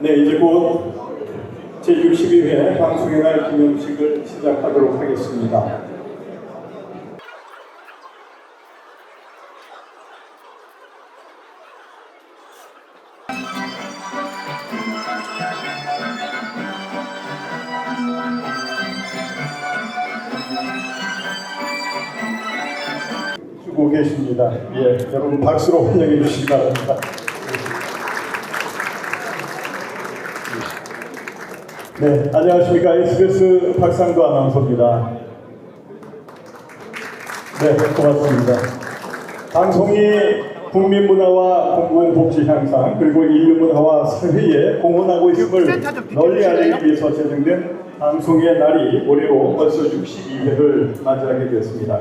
네, 이제 곧 제62회 방송의 날 기념식을 시작하도록 하겠습니다. 주고 계십니다. 예, 여러분 박수로 환영해 주시기 바랍니다. 네, 안녕하십니까. SBS 박상도 아나운서입니다. 네, 고맙습니다. 방송이 국민 문화와 공공복지 향상 그리고 인류 문화와 사회에 공헌하고 있음을 널리 알리기 위해서 제정된 방송의 날이 올해로 벌써 62회를 맞이하게 되었습니다.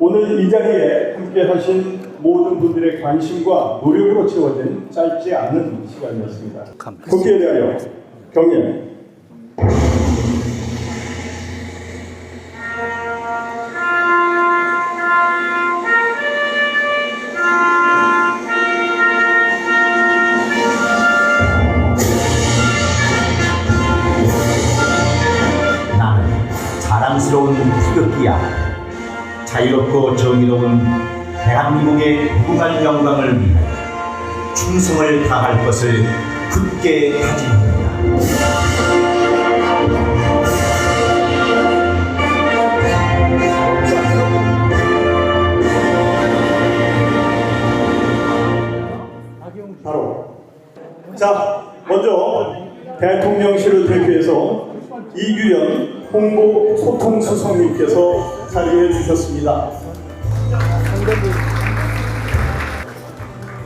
오늘 이 자리에 함께 하신 모든 분들의 관심과 노력으로 채워진 짧지 않은 시간이었습니다. 국기에 대하여 경례. 자랑스러운 태극기야. 자유롭고 정의로운 대한민국의 무관 영광을 위하여 충성을 다할 것을 굳게 다짐합니다. 자 먼저 대통령실을 대표해서 이규현 홍보 소통 수석님께서 자리해 주셨습니다.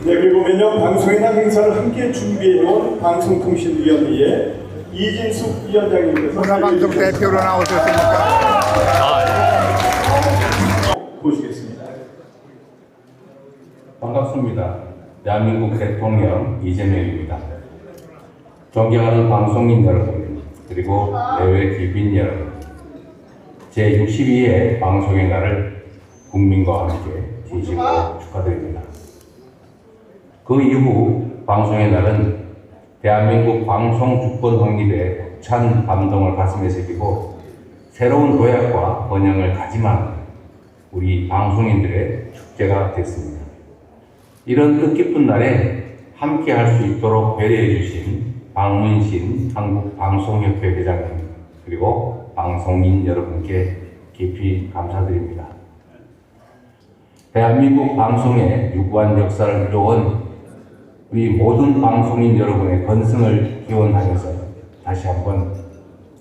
네 그리고 매년 방송의 날 행사를 함께 준비해온 방송통신위원회의 이진숙 위원장님께서 자리해 방송 주셨습니다. 대표로 나오셨습니까? 보시겠습니다. 반갑습니다. 대한민국 대통령 이재명입니다. 존경하는 방송인 여러분, 그리고 내외 귀빈 여러분, 제62회 방송의 날을 국민과 함께 진심으로 축하드립니다. 그 이후 방송의 날은 대한민국 방송 주권 확립에 찬 감동을 가슴에 새기고 새로운 도약과 번영을 다짐하는 우리 방송인들의 축제가 됐습니다. 이런 뜻깊은 날에 함께 할 수 있도록 배려해 주신 박문신 한국방송협회 회장님 그리고 방송인 여러분께 깊이 감사드립니다. 대한민국 방송의 유구한 역사를 이뤄온 우리 모든 방송인 여러분의 건승을 기원하면서 다시 한번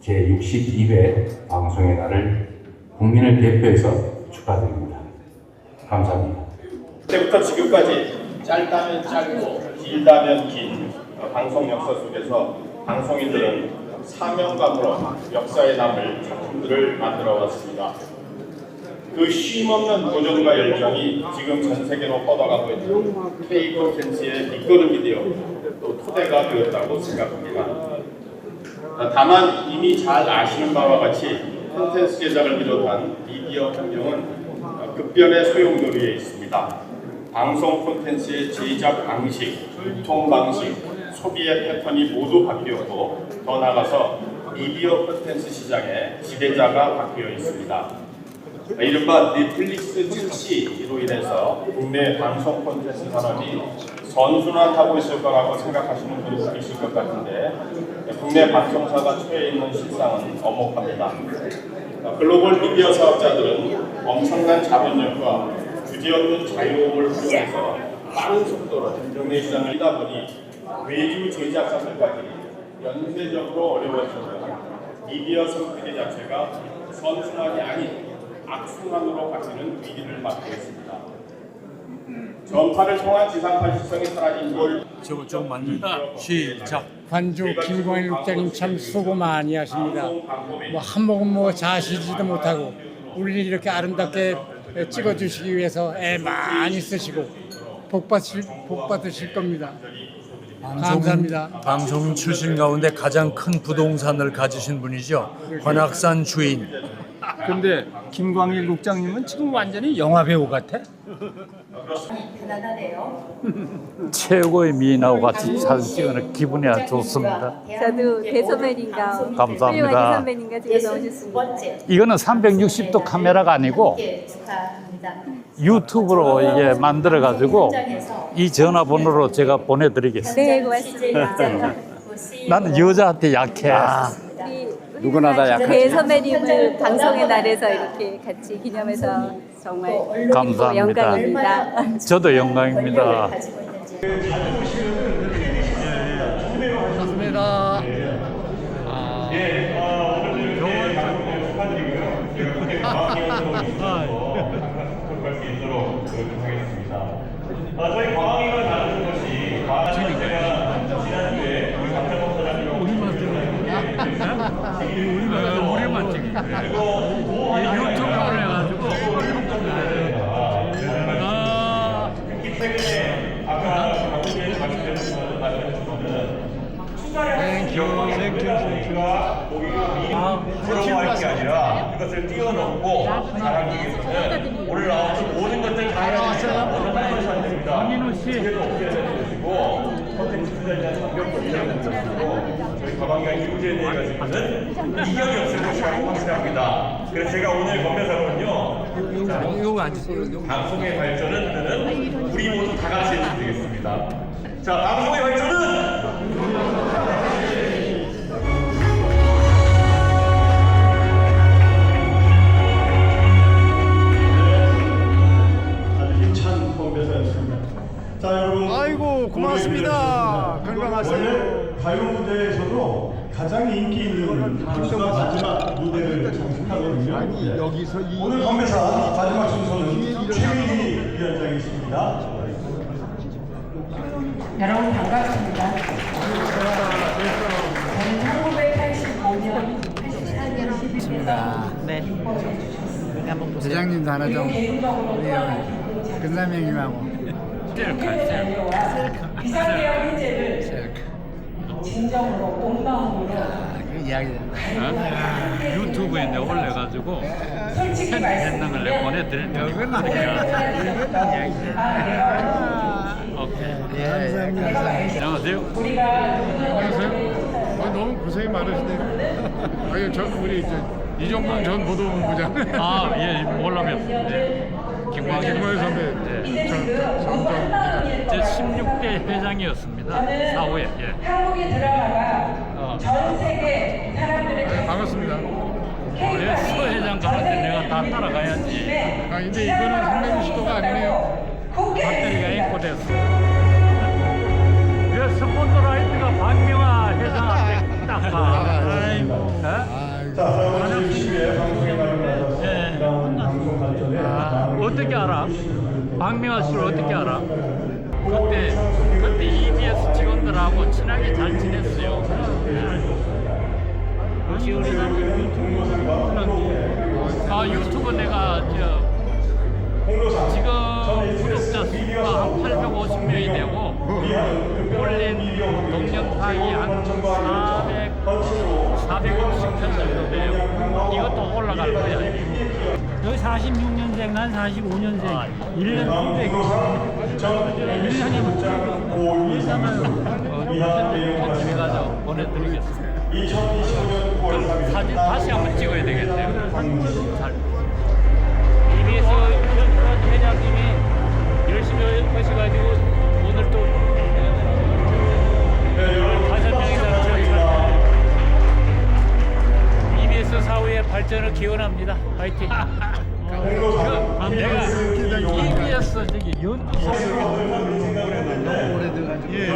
제62회 방송의 날을 국민을 대표해서 축하드립니다. 감사합니다. 그때부터 지금까지 짧다면 짧고 길다면 긴 방송 역사 속에서 방송인들은 사명감으로 역사에 남을 작품들을 만들어 왔습니다. 그 쉼없는 도전과 열정이 지금 전 세계로 뻗어가고 있는 K 콘텐츠의 밑거름이 되어 또 토대가 되었다고 생각합니다. 다만 이미 잘 아시는 바와 같이 콘텐츠 제작을 비롯한 미디어 환경은 급변의 소용돌이에 있습니다. 방송 콘텐츠의 제작 방식, 유통 방식, 소비의 패턴이 모두 바뀌었고 더 나아가서 미디어 콘텐츠 시장의 지배자가 바뀌어 있습니다. 이른바 넷플릭스 출시로 인해서 국내 방송 콘텐츠 산업이 선순환하고 있을 거라고 생각하시는 분이 계실 것 같은데 국내 방송사가 처해 있는 실상은 엄혹합니다. 글로벌 미디어 사업자들은 엄청난 자본력과 주제없는 자유로움을 활용해서 빠른 속도로 국내 시장을 이다 보니 외주 제작사들까지 연쇄적으로 어려워지는 미디어 생태계 자체가 선순환이 아닌 악순환으로 바뀌는 위기를 맞고 있습니다. 전파를 통한 지상파 시청이 사라진 걸 저거 좀 맞는 시작 관주 김광일 국장님 참 수고 많이 하십니다. 뭐 한 모금 뭐 자시지도 못하고 우리를 이렇게 아름답게 찍어주시기 위해서 애 많이 쓰시고 복 받으실, 복 받으실 겁니다. 감사합니다. 방송 출신 가운데 가장 큰 부동산을 가지신 분이죠 관악산 주인 근데 김광일 국장님은 지금 완전히 영화 배우 같아. 편안하네요. 최고의 미인하고 같이 사진 찍는 기분이 아주 좋습니다. 저도 대선배님과 감사합니다. 훌륭한 대선배님과 지금 나오셨습니다. 이거는 360도 카메라가 아니고 축하합니다. 유튜브로 이게 만들어 가지고 이 전화번호로 제가 보내드리겠습니다. 네, 고맙습니다. 나는 여자한테 약해. 누구나 다 약하지. 대선배님을 방송의 날에서 이렇게 같이 기념해서 정말 감사합니다. 영광입니다. 저도 영광입니다. 반갑습니다. 아, 저희 광학인을 나누는 것이 과학은 제가 지난주에 우리 박정호 사장님과 우리만 우리만 우리만 찍. 유튜브로 해가지고. 아, 아까 박정희에 말씀드렸지만 말씀드렸지만은 우리가 고객을 부러워할 게 아니라 그것을 뛰어넘고 잘하기 위해서는 오늘 나온 모든 것들 다 나왔어요. 박민호 씨. 저희 가방과 이부제에 대해 가지고는 이견이 없을 것이라고 확신합니다. 그래서 제가 오늘 건배사는요. 방송의 발전은 우리 모두 다 같이 해주면 되겠습니다. 자, 방송의 발전은 고, 고맙습니다. 오늘 건강하세요. 가요 무대에서도 가장 인기 있는 가수가 마지막 무대를 장식하거든요. 아니, 여기서 이- 오늘 건배사 마지막 순서는 최민희 위원장이 있습니다. 여러분 반갑습니다. 저는 1985년 84년 네. 대장님도 하나 좀 우리 근사명님하고 비상계약 해제를 진정으로 온 마음으로 그 이야기 유튜브에 내 올려가지고 솔직히 했는 걸 내가 보내드릴 테니까. 예, 안녕하세요. 어, 너무 고생이 많으시네요. 아유, 저 우리 저 이종범 전 보도본부장. 아, 예, 몰라면. 네. 김광식 김광희 선배. 네. 제 16대 회장이었습니다. 사후에. 예. 한국에 들어가가 전 세계 사람들의 네, 반갑습니다. 그래, 서 회장 가는데 내가 다 따라가야지. 아, 근데 이거는 상당히 시도가 아니네요. 배터리가 앵고 됐어. 왜 스포트라이트가 박명아 회장한테 딱 가. 아이고. 예? 자, 여러분 열심히 방송에 나가서 네. 이런 방송 발전에 아, 어떻게 알아? 씨를 어떻게 알아? 그때 그때 EBS 직원들하고 친하게 잘 지냈어요. 역시 우리는 아 유튜브 내가 저 지금 구독자 수가 한 850명이 되고 올린 동영상이 한 400, 450편 정도 돼요. 이것도 올라갈 거야. 여기 46년생, 난 45년생. 1년 후배. 1년이면 같이 해가지고 보내드리겠습니다. 2025년 9월 3일 사진 다시 한번 찍어야 되겠네요. 잘. EBS 현 회장님이 열심히 하셔가지고 오늘 또 사후의 발전을 기원합니다. 파이팅. 그, 내가 EBS 저기 연구소 예,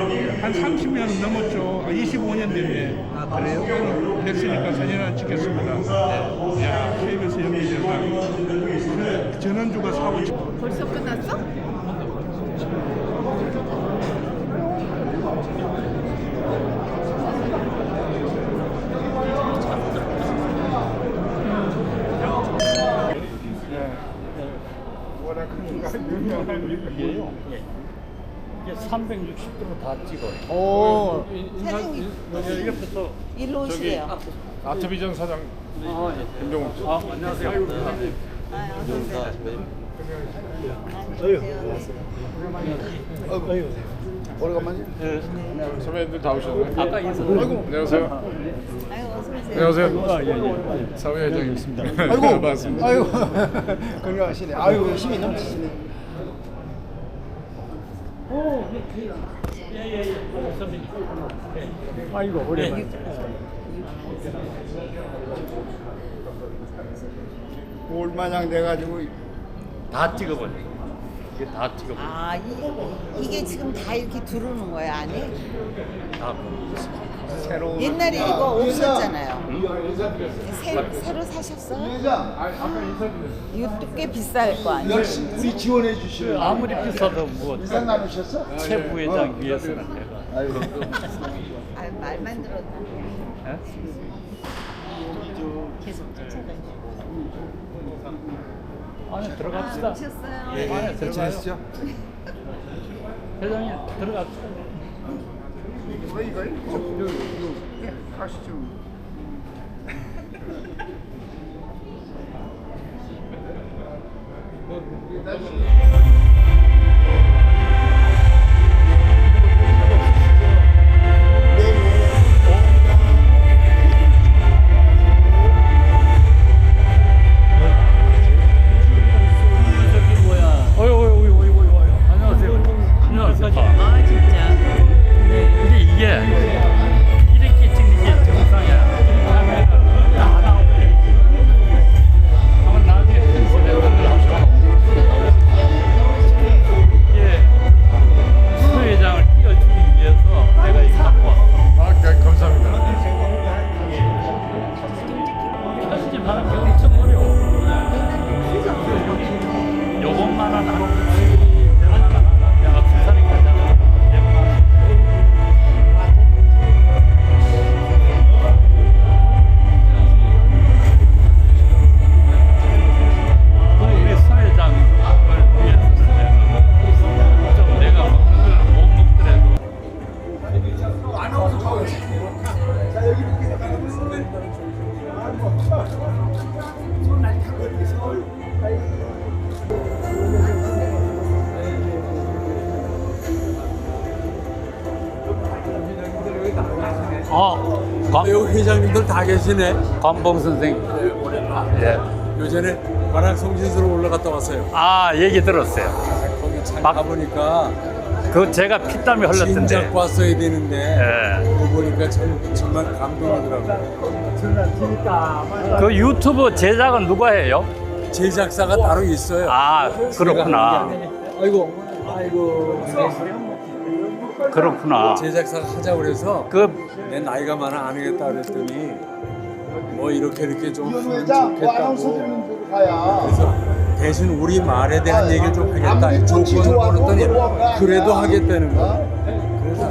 한 30년 넘었죠. 25년 됐네. 아, 그래요? 됐으니까 사진 하나 찍겠습니다. 네. 야, KBS 연기대상. 그 전원주가 사고 싶 벌써 끝났어? 워낙 유명한 일 이에요. 이게 360도로 다 찍어요. 오, 여기 옆에서 일로 오시래요. 아트비전 사장 아, 예. 김종욱 씨. 아, 안녕하세요. 선배님들 다 오셨네. 아까 인사. 아이고. 안녕하세요. 안녕하세요. 사회회장이었습니다. 아이고. 반갑습니다. 아이고 건강하시네. 아이고 힘이 넘치시네. 아이고 오랜만에. 올마냥 돼가지고 다 찍어버려. 이게 다 찍어버려. 아, 이, 이게 지금 다 이렇게 들어오는 거야, 안에? 다. 새로운. 옛날에 이거 없었잖아요. 새, 새로 사셨어요? 이거 꽤 비쌀 거 아니에요? 역시 우리 지원해 주시는 아무리 비싸도 뭐 인상 나누셨어? 최 부회장 위해서는 내가. 아이고. 아, 말만 들었나? 예? 계속 쫓아다니고. 안에 들어갑시다. 오셨어요? 예, 안에 들어가요. 괜찮으시죠? 회장님 들어갑시다. 저희가 요, 요, 예, 가시죠. 저기 다 계시네. 관봉 선생. 예. 요전에 관악 송진수로 올라갔다 왔어요. 아, 얘기 들었어요. 거기 잘 막- 가보니까 그 제가 피땀이 흘렀던데. 진작 왔어야 되는데 예. 그거 보니까 참 정말 감동이더라고요. 그 유튜브 제작은 누가 해요? 제작사가 따로 있어요. 아, 그렇구나. 아이고, 아이고. 그렇구나. 제작사가 하자고 그래서 그 내 나이가 많아 안 하겠다 그랬더니 뭐 이렇게 이렇게 좀 하면 뭐 좋겠다고. 그래서 대신 우리 말에 대한 아, 얘기를 좀 하겠다 조건을 걸었더니 그래도. 하겠다는 거야 그래서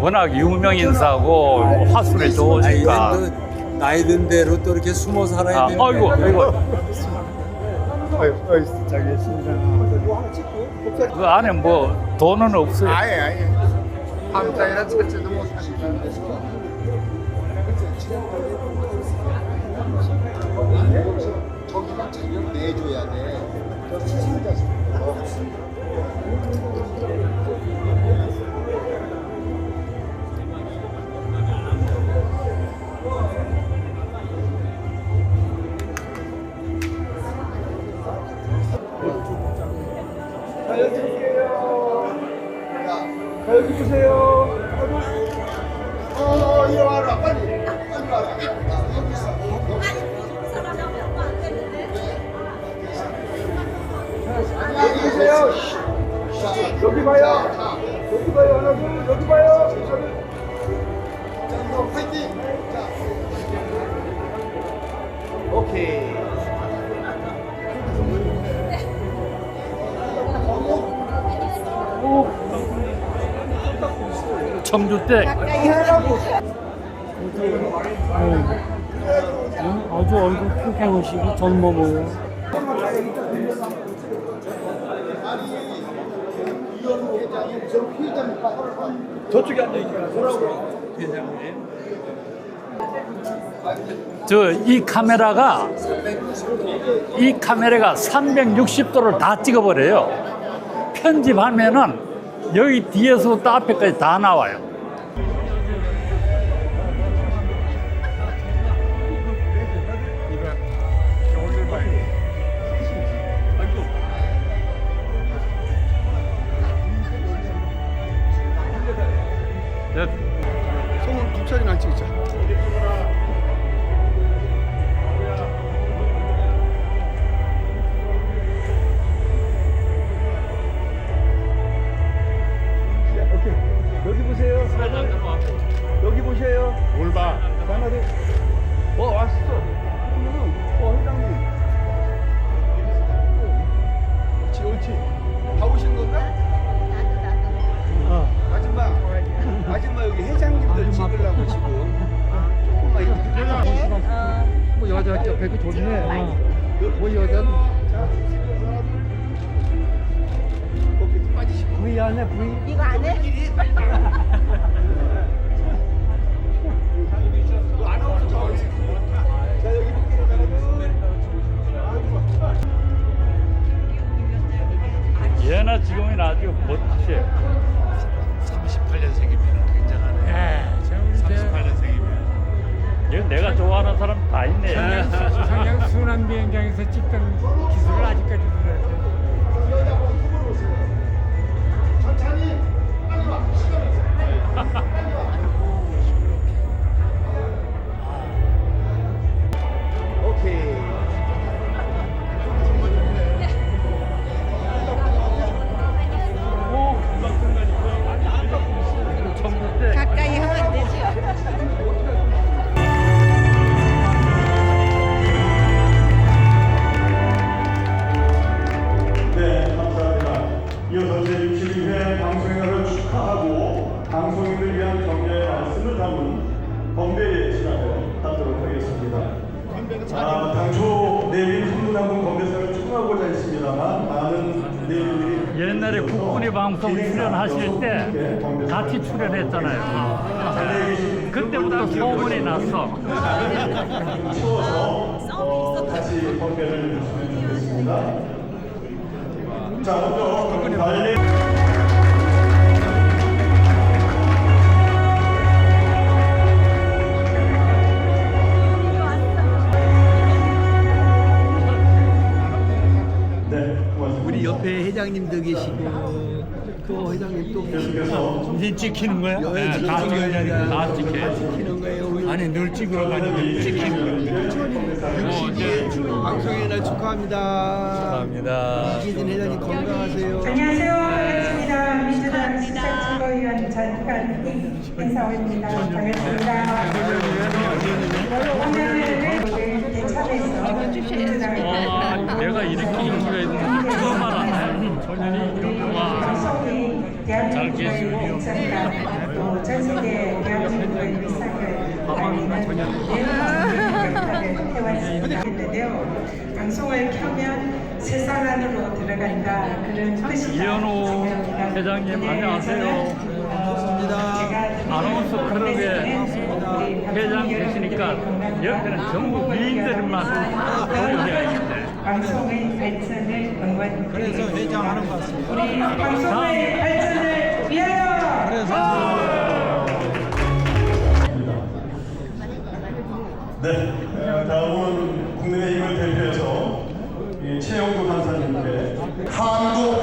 워낙 유명 인사고 화술이 좋으니까. 나이 든, 나이 든 대로 또 이렇게 숨어 살아야 아, 되는 아이고, 아이고. 아유, 아유, 잘 계십니다. 그 안에 뭐 돈은 없어요. 아예, 아예. 한장이나 찍지도 못하니까. 저기가 자기를 내줘야 돼. 저 수신자 보세요. 청주 때 아주 얼굴 팽팽하시고 젊어 보여. 저 저쪽에 앉아 있기가 뭐라고 회장님 저이 카메라가 이 카메라가 360도를 다 찍어버려요. 편집하면은 여기 뒤에서부터 앞에까지 다 나와요. V 안에 V. 이거 안 해? 예나 지금은 아주 멋지세요. 38년생입니다. 굉장하네. 예, 저 우리 저 38년생이면. 여기 내가 좋아하는 사람 다 있네. 상양 순환 비행장에서 찍던 기술을 아직까지 들었어요. 哈 哈 하실 때 같이 출연했잖아요. 그때부터 소문이 났어. 추워서 건배를 했으면 좋겠습니다. 자, 먼저 고맙습니다. 우리 옆에 회장님도 계시고 그 회장님 또 계속해서 이제 찍히는 거야? 네, 다 찍어야 다 찍혀. 찍히는 거예요. 아니 늘 찍으러 가니까 찍히는 거야. 62회 방송의 날 축하합니다. 감사합니다. 이기진 회장님 건강하세요. 안녕하세요. 반갑습니다. 민주당 수석선거위원 전관희 인사원입니다. 반갑습니다. 오늘은 대참에서 민주당의 와, 내가 이렇게 인기가 있는 줄 처음 알았네. 전현이 이런 와. 방송이 대한민국의 발전과 또전 세계 대한민국의 일상을 알리는 내놓은 역할을 해왔는데요. 방송을 켜면 세상 안으로 들어간다 그런 뜻이 이현호 회장님 안녕하세요. 아나운서 클럽의 회장 되시니까 옆에는 전부 미인들만 보이게 방송의 발전을 응원 그래서 회장하는 것 같습니다. 우리 방송의 발전을 위하여. 네, 어, 다음은 국민의힘을 대표해서 이 최영도 간사님께 한국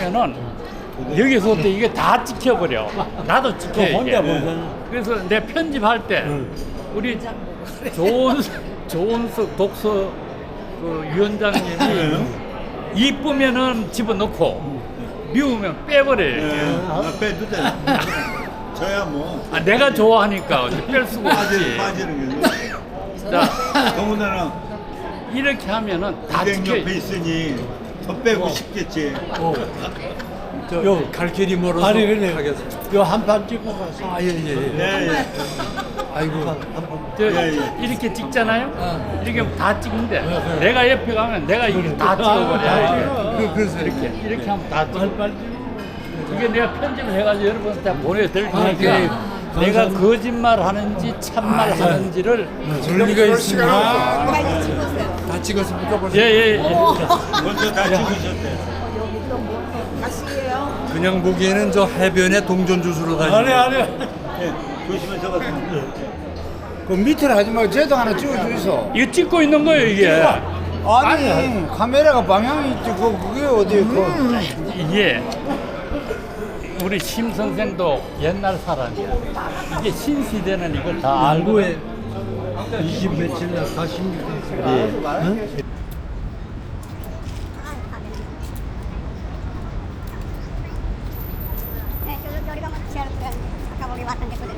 하면은 여기서부터 이게 다 찍혀버려. 나도 찍혀. 혼자 이게. 보면. 그래서 내 편집할 때 우리 좋은 좋은석 독서 그 위원장님이 이쁘면은 집어넣고 미우면 빼버려 요. 빼도 돼. 저야 뭐. 아, 내가 좋아하니까 어디 뺄 수가 없지. 빠지는. 자, 더군다나 이렇게 하면은 다 200 찍혀. 옆에 있으니 더 빼고 싶겠지. 요갈 길이 멀어서 아니, 그래. 하겠습니다. 요한 판 찍고 가서. 아, 예, 예, 예. 예, 예. 아이고. 저 예, 예. 이렇게 찍잖아요. 이렇게 하면 다 찍는데 내가 옆에 가면 내가 이게 다 찍어버려. 이게. 그, 그래서 이렇게 이렇게 하면 다 찍어. 이게 내가 편집을 해가지고 여러분한테 보내드릴 아, 테니까 내가 거짓말 하는지 참말 아, 예. 하는지를 논리가 있습니다. 다 찍었습니까? 벌써? 예예 예. 먼저 다 찍으셨대. 그냥 보기에는 저 해변에 동전 주스로 다니는 아니. 예, 조심히 적었습니다. 그 밑으로 하지 말고 제도 하나 찍어주이소. 이거 찍고 있는 거예요 이게. 아니, 카메라가 방향이 있지. 그, 그게 어디, 그. 이게 우리 심 선생도 옛날 사람이야. 이게 신시대는 이걸 다 알고 해. 20 며칠 날 다시. 네, 여기 우리가 뭐 지하로 들어가는 아까 거기 왔던 데거든.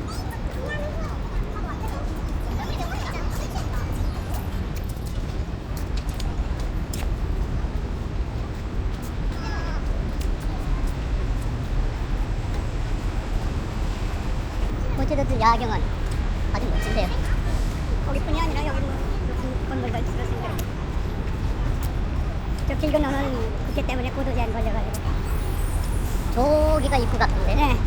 어찌됐든 야경은 아주 멋진데요. 거기뿐이 아니라 여기 뭐 높은 건물도 있었으니까. 저길 건너는 그렇기 때문에 고도 제한 걸려가지고. 저기가 입구 같은데? 네,